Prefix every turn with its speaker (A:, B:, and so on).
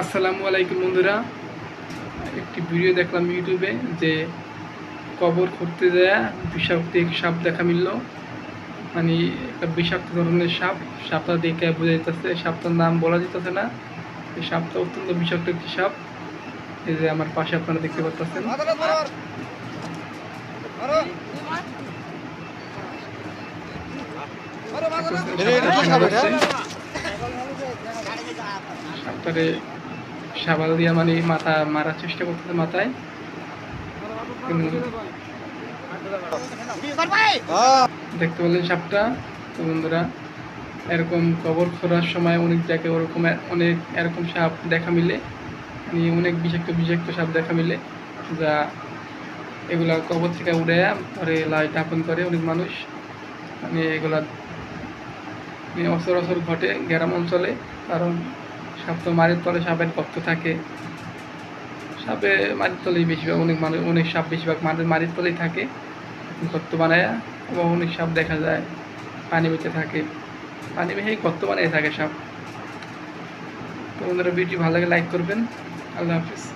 A: আসসালামু আলাইকুম বন্ধুরা। একটি ভিডিও দেখলাম ইউটিউবে যে কবর করতে যায় বিষাক্ত এক সাপ দেখা মিলল। মানে একটা বিষাক্ত ধরনের সাপ সাপটা দেখে বোঝা যেতেছে সাপটার নাম বলা যেতেছে না। এই সাপটা অত্যন্ত বিষাক্ত একটি সাপ। এই যে আমার পাশে আপনারা দেখতে পাচ্ছেন সাপটারে সাবাল দিয়া মানে মাথা মারার চেষ্টা করতেছে মাথায়। দেখতে পেলেন সাপটা? তো বন্ধুরা, এরকম কবর খোঁড়ার সময় অনেক জায়গায় ওরকম অনেক এরকম সাপ দেখা মিলে। মানে অনেক বিষাক্ত বিষাক্ত সাপ দেখা মিলে। যা এগুলা কবর থেকে উড়ে পরে লাশ দাপন করে অনেক মানুষ। মানে এগুলা মানে অসরসর ঘটে গ্রাম অঞ্চলে। কারণ সাপ তো মারির তলে সাপের গর্ত থাকে। সাপে মাটির তলেই বেশিরভাগ অনেক মানুষ, অনেক সাপ বেশিরভাগ মাটির মাটির তলেই থাকে। গর্ত বানায় এবং অনেক সাপ দেখা যায়, পানি বেঁচে থাকে। পানি বেঁচেই গর্ত বানিয়ে থাকে সাপ। তোমাদের ভিডিও ভালো লাগে লাইক করবেন। আল্লাহ হাফিজ।